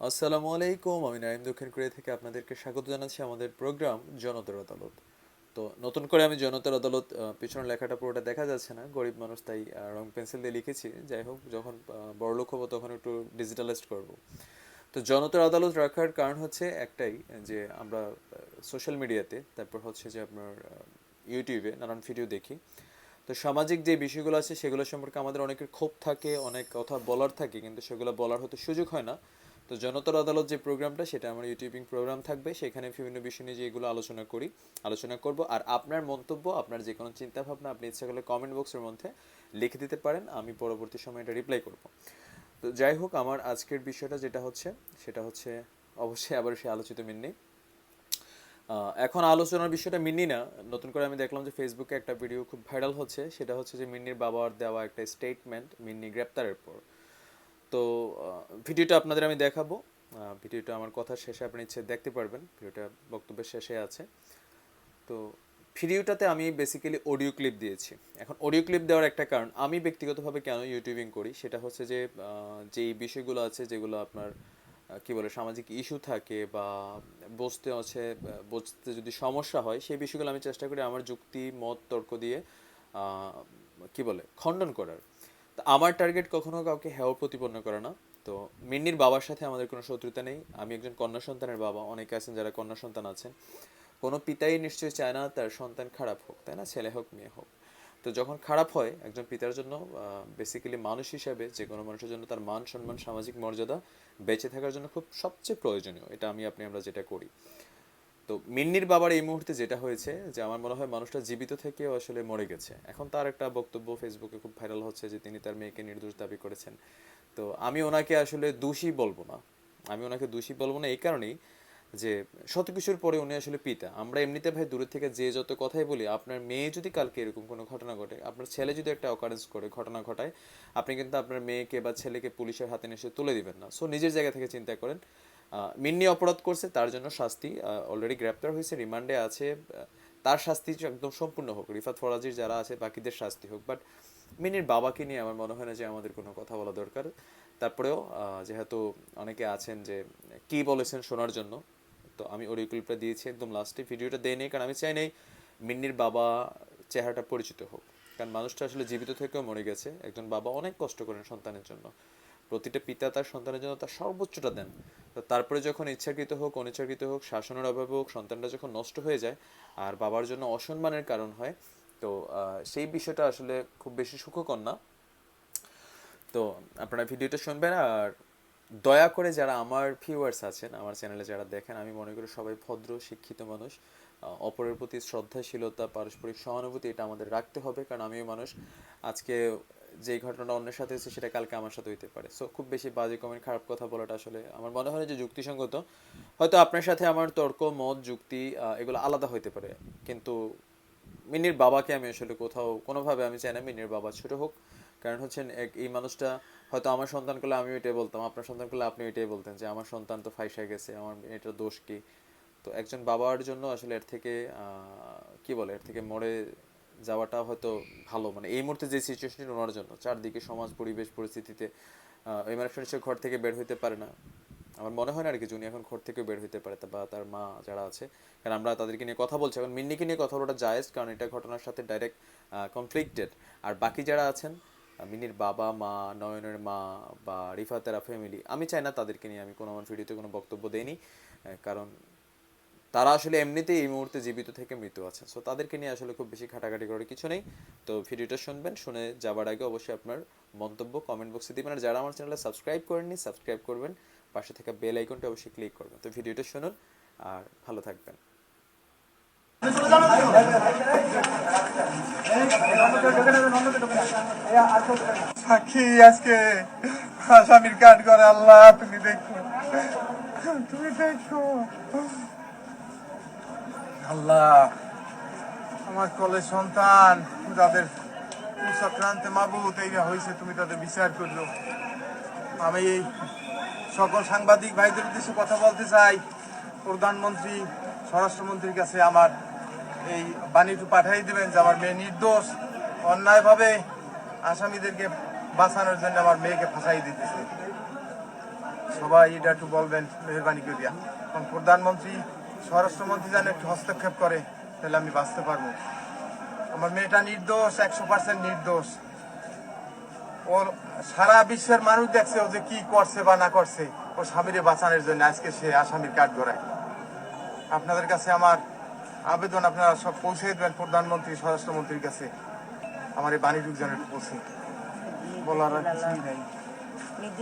আসসালামু আলাইকুম, আমি নাইম দক্ষিণ কোরিয়া থেকে আপনাদেরকে স্বাগত জানাচ্ছি আমাদের প্রোগ্রাম জনতার আদালত। তো নতুন করে আমি জনতার আদালত পিছনের লেখাটা পুরোটা দেখা যাচ্ছে না, গরিব মানুষ তাই রং পেন্সিল দিয়ে লিখেছি। যাই হোক, যখন বড়লোক হব তখন একটু ডিজিটালাইজড করব। তো জনতার আদালত রাখার কারণ হচ্ছে একটাই, যে আমরা সোশ্যাল মিডিয়াতে তারপর হচ্ছে যে আপনার ইউটিউবে নানান ভিডিও দেখি। তো সামাজিক যে বিষয়গুলো আছে সেগুলো সম্পর্কে আমাদের অনেকের ক্ষোভ থাকে, অনেক কথা বলার থাকে, কিন্তু সেগুলো বলার হয়তো সুযোগ হয় না। তো জনতার আদালত যে প্রোগ্রামটা, সেটা আমার ইউটিউবিং প্রোগ্রাম থাকবে। সেখানে বিভিন্ন বিষয় নিয়ে যেগুলো আলোচনা করি, আলোচনা করব। আর আপনার মন্তব্য, আপনার যে কোনো চিন্তাভাবনা, আপনি ইচ্ছা করলে কমেন্ট বক্সের মধ্যে লিখে দিতে পারেন। আমি পরবর্তী সময় এটা রিপ্লাই করব। তো যাই হোক, আমার আজকের বিষয়টা যেটা হচ্ছে, সেটা হচ্ছে অবশ্যই আবার সে আলোচিত মিন্নি। এখন আলোচনার বিষয়টা মিন্নি না। নতুন করে আমি দেখলাম যে ফেসবুকে একটা ভিডিও খুব ভাইরাল হচ্ছে। সেটা হচ্ছে যে মিন্নির বাবার দেওয়া একটা স্টেটমেন্ট মিন্নি গ্রেপ্তারের পর। তো ভিডিওটা আপনাদের আমি দেখাবো। ভিডিওটা আমার কথা শেষে আপনি ইচ্ছে দেখতে পারবেন। ভিডিওটা বক্তব্যের শেষে আছে। তো, ভিডিওটাতে আমি বেসিক্যালি অডিও ক্লিপ দিয়েছি। এখন অডিও ক্লিপ দেওয়ার একটা কারণ, আমি ব্যক্তিগতভাবে কেন ইউটিউবিং করি? সেটা হচ্ছে যে যেই বিষয়গুলো আছে, যেগুলো আপনার কি বলে, সামাজিক ইস্যু থাকে বা বুঝতে আছে বুঝতে যদি সমস্যা হয়, সেই বিষয়গুলো আমি চেষ্টা করি আমার যুক্তি, মত, তর্ক দিয়ে কি বলে, খণ্ডন করার। আমার টার্গেট কখনো কাউকে হেয় প্রতিপন্ন করে না। তো মিন্নির বাবার সাথে আমাদের কোনো শত্রুতা নেই। আমি একজন কন্যা সন্তানের বাবা, অনেকে আছেন যারা কন্যা সন্তান আছেন। কোনো পিতাই নিশ্চয়ই চায় না তার সন্তান খারাপ হোক, তাই না? ছেলে হোক, মেয়ে হোক। তো যখন খারাপ হয় একজন পিতার জন্য বেসিক্যালি মানুষ হিসাবে যে কোনো মানুষের জন্য তার মান, সম্মান, সামাজিক মর্যাদা বেঁচে থাকার জন্য খুব সবচেয়ে প্রয়োজনীয়। এটা আমি, আপনি, আমরা যেটা করি। তো মিন্নির বাবার এই মুহূর্তে যেটা হয়েছে যে আমার মনে হয় মানুষটা জীবিত থেকেও আসলে মরে গেছে। এখন তার একটা বক্তব্য ফেসবুকে খুব ভাইরাল হচ্ছে যে তিনি তার মেয়েকে নির্দোষ দাবি করেছেন। তো আমি ওনাকে আসলে দোষী বলব না। আমি ওনাকে দোষী বলব না এই কারণেই যে শত কিছুর পরে উনি আসলে পিতা। আমরা এমনিতে ভাই দূরে থেকে যে যত কথাই বলি, আপনার মেয়ে যদি কালকে এরকম কোনো ঘটনা ঘটে, আপনার ছেলে যদি একটা অকারেন্স করে, ঘটনা ঘটায়, আপনি কিন্তু আপনার মেয়েকে বা ছেলেকে পুলিশের হাতে নিয়ে তুলে দিবেন না। সো নিজের জায়গা থেকে চিন্তা করেন মিন্নি অপরাধ করছে, তার জন্য শাস্তি অলরেডি গ্রেপ্তার হয়েছে, রিমান্ডে আছে তার শাস্তি একদম সম্পূর্ণ হোক, রিফাত ফরাজির যারা আছে, বাকিদের শাস্তি হোক বাট মিনির বাবাকে নিয়ে আমার মনে হয় না যে আমাদের কোনো কথা বলা দরকার। তারপরেও যেহেতু অনেকে আছেন যে কি বলেছেন শোনার জন্য, তো আমি অডিও ক্লিপটা দিয়েছি একদম লাস্টে ভিডিওটা দেয় নেই, কারণ আমি চাই নাই মিন্নির বাবা চেহারাটা পরিচিত হোক। কারণ মানুষটা আসলে জীবিত থেকেও মরে গেছে, একজন বাবা অনেক কষ্ট করেন সন্তানের জন্য। প্রতিটা পিতা তার সন্তানের জন্য তার সর্বোচ্চটা দেন। তারপরে যখন ইচ্ছাকৃত হোক, অনিচ্ছাকৃত হোক, শাসনের অভাবে হোক, সন্তানটা যখন নষ্ট হয়ে যায় আর বাবার জন্য অসম্মানের কারণ হয়, তো সেই বিষয়টা আসলে খুব বেশি সুখকর না। তো আপনারা ভিডিওটা শুনবেন আর দয়া করে যারা আমার ভিউয়ার্স আছেন, আমার চ্যানেলে যারা দেখেন, আমি মনে করি সবাই ভদ্র, শিক্ষিত মানুষ অপরের প্রতি শ্রদ্ধাশীলতা, পারস্পরিক সহানুভূতি, এটা আমাদের রাখতে হবে। কারণ আমিও মানুষ, আজকে যে ঘটনাটা অন্যের সাথে হয়েছে, সেটা কালকে আমার সাথে হইতে পারে। সো খুব বেশি বাজে কমেন্ট খারাপ কথা বলাটা আসলে আমার মনে হয় যে যুক্তিসঙ্গত। হয়তো আপনার সাথে আমার তর্ক, মত, যুক্তি এগুলো আলাদা হইতে পারে। কিন্তু মিনির বাবাকে আমি আসলে কোথাও, কোনোভাবে আমি চাই না মিনির বাবা ছোট হোক। কারণ হচ্ছেন এক, এই মানুষটা হয়তো আমার সন্তান করলে আমি এটাই বলতাম, আপনার সন্তান করলে আপনি এটাই বলতেন যে আমার সন্তান তো ফাইসা গেছে, আমার এটা দোষ কি? তো একজন বাবার জন্য আসলে এর থেকে কি বলে, এর থেকে মরে যাওয়াটা হয়তো ভালো। মানে এই মুহূর্তে যে সিচুয়েশন ওনার জন্য, চারদিকে সমাজ, পরিবেশ, পরিস্থিতিতে এই মানুষটা নিশ্চয়ই ঘর থেকে বের হইতে পারে না। আমার মনে হয় না আর কি উনি এখন ঘর থেকে বের হইতে পারে বা তার মা যারা আছে। কারণ আমরা তাদেরকে নিয়ে কথা বলছি, এখন মিন্নিকে নিয়ে কথা বলাটা জায়েজ, কারণ এটা ঘটনার সাথে ডাইরেক্ট কনফ্লিক্টেড আর বাকি যারা আছেন মিনির বাবা, মা, নয়নের মা বা রিফাতেরা ফ্যামিলি আমি চাই না তাদেরকে নিয়ে, আমি কোনো আমার ভিডিওতে কোনো বক্তব্য দেইনি কারণ তারা আসলে এমনিতেই এই মুহূর্তে জীবিত থেকে মৃত্যু আছে সো তাদেরকে নিয়ে আসলে খুব বেশি ঘাটাঘাটি করার কিছু নেই। তো ভিডিওটা শুনবেন, শুনে যাবার আগে অবশ্যই আপনার মন্তব্য কমেন্ট বক্সে দিবেন। আর যারা আমার চ্যানেলে সাবস্ক্রাইব করেননি সাবস্ক্রাইব করবেন। পাশে থাকা বেল আইকনটা অবশ্যই ক্লিক করবেন। তো ভিডিওটা শুনুন আর ভালো থাকবেন। সাক্ষী, আজকে আসামির কাঠ করে আল্লাহ, তুমি দেখো। তুমি দেখো। আল্লাহ, আমার কলেজ সন্তান তাদের চক্রান্তে মাবুত এইটা হয়েছে তুমি তাদের বিচার করল আমি এই সকল সাংবাদিক ভাইদের উদ্দেশ্যে কথা বলতে চাই। প্রধানমন্ত্রী, স্বরাষ্ট্রমন্ত্রীর কাছে আমার এই বাণীটু পাঠাই দিবেন যে আমার মেয়ে নির্দোষ, অন্যায়ভাবে আসামিদেরকে বাঁচানোর জন্য আমার মেয়েকে ফাঁসাই দিতেছে। সবাই এটা একটু বলবেন, মেহরবানি করিয়া। কারণ প্রধানমন্ত্রী স্বরাষ্ট্রমন্ত্রী যেন একটু হস্তক্ষেপ করে, তাহলে আমি বাঁচতে পারব। আমার মেয়েটা নির্দোষ, একশো পার্সেন্ট নির্দোষ। ওর সারা বিশ্বের মানুষ দেখছে ও যে কি করছে বা না করছে। ও স্বামীরে বাঁচানোর জন্য আজকে সে আসামির কাঠ গড়ায় আপনাদের কাছে আমার আবেদন, আপনারা সব পৌঁছে দেবেন প্রধানমন্ত্রী, স্বরাষ্ট্রমন্ত্রীর কাছে। আমার এই বাণী যেন পৌঁছে বলার কিছুই নাই।